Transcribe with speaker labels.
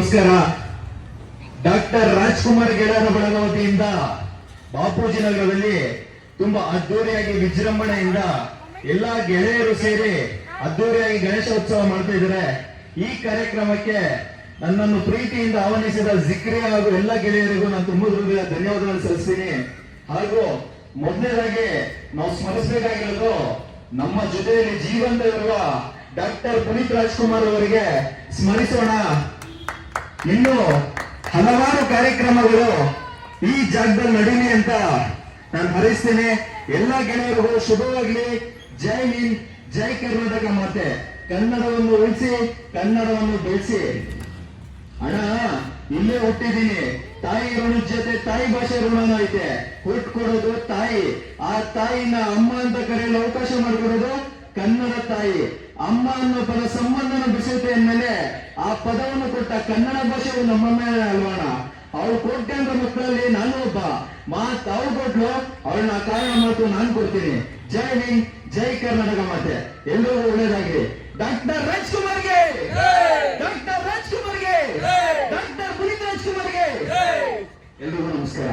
Speaker 1: ನಮಸ್ಕಾರ. ಡಾಕ್ಟರ್ ರಾಜ್ಕುಮಾರ್ ಗೆಳೆಯರ ಬಳಗ ವತಿಯಿಂದ ಬಾಪೂಜಿ ನಗರದಲ್ಲಿ ತುಂಬಾ ಅದ್ದೂರಿಯಾಗಿ ವಿಜೃಂಭಣೆಯಿಂದ ಎಲ್ಲಾ ಗೆಳೆಯರು ಸೇರಿ ಅದ್ದೂರಿಯಾಗಿ ಗಣೇಶೋತ್ಸವ ಮಾಡ್ತಾ ಇದ್ದಾರೆ. ಈ ಕಾರ್ಯಕ್ರಮಕ್ಕೆ ನನ್ನನ್ನು ಪ್ರೀತಿಯಿಂದ ಆಹ್ವಾನಿಸಿದ ಜಿಕ್ರಿ ಹಾಗೂ ಎಲ್ಲ ಗೆಳೆಯರಿಗೂ ನಾನು ತುಂಬ ಹೃದಯ ಧನ್ಯವಾದಗಳನ್ನು ಸಲ್ಲಿಸ್ತೀನಿ. ಹಾಗೂ ಮೊದಲನೇದಾಗಿ ನಾವು ಸ್ಮರಿಸಬೇಕಾಗಿರೋದು ನಮ್ಮ ಜೊತೆಯಲ್ಲಿ ಜೀವಂತ ಇರುವ ಡಾಕ್ಟರ್ ಪುನೀತ್ ರಾಜ್ಕುಮಾರ್ ಅವರಿಗೆ ಸ್ಮರಿಸೋಣ. ಇನ್ನು ಹಲವಾರು ಕಾರ್ಯಕ್ರಮಗಳು ಈ ಜಾಗದಲ್ಲಿ ನಡೀಲಿ ಅಂತ ನಾನು ಹರಿಸ್ತೇನೆ. ಎಲ್ಲ ಗೆಳೆಯರಿಗೂ ಶುಭವಾಗ್ಲಿ. ಜೈ ಹಿಂದ್, ಜೈ ಕರ್ನಾಟಕ ಮಾತೆ. ಕನ್ನಡವನ್ನು ಉಳಿಸಿ, ಕನ್ನಡವನ್ನು ಬೆಳೆಸಿ. ಅಣ್ಣ, ಇಲ್ಲೇ ಹುಟ್ಟಿದ್ದೀನಿ. ತಾಯಿ ಋಣ ಜೊತೆ ತಾಯಿ ಭಾಷೆ ಋಣನೂ ಐತೆ. ಹುಟ್ಕೊಡೋದು ತಾಯಿ. ಆ ತಾಯಿನ ಅಮ್ಮ ಅಂತ ಕರೆಯಲು ಅವಕಾಶ ಮಾಡಿಕೊಡೋದು ಕನ್ನಡ ತಾಯಿ. ಅಮ್ಮ ಅನ್ನೋ ಪದ ಸಂಬಂಧನ ಬೆಸೆಯುತ್ತೆ ಅಂದ್ಮೇಲೆ ಆ ಪದವನ್ನು ಕೊಟ್ಟ ಕನ್ನಡ ಭಾಷೆಯು ನಮ್ಮ ಮೇಲೆ ಅಲ್ವಾಣ ಅವ್ರು ಕೋಟ್ಯಾಂತರ ಮಕ್ಕಳಲ್ಲಿ ನಾನು ಒಬ್ಬ. ಮಾತ್ ಅವ್ರು ಕೊಟ್ಲು, ಅವ್ರನ್ನ ಕಾರಣ ಮಾತು ನಾನು ಕೊಡ್ತೀನಿ. ಜೈ ಹಿಂದ್, ಜೈ ಕರ್ನಾಟಕ ಮಾತೆ. ಎಲ್ಲರೂ ಒಳ್ಳೇದಾಗಿದೆ ಡಾಕ್ಟರ್ ರಾಜ್ಕುಮಾರ್ಗೆ! ಡಾಕ್ಟರ್ ರಾಜ್ಕುಮಾರ್ಗೆ! ಡಾಕ್ಟರ್ ಪುನೀತ್ ರಾಜ್ಕುಮಾರ್ಗೆ! ಎಲ್ರಿಗೂ ನಮಸ್ಕಾರ.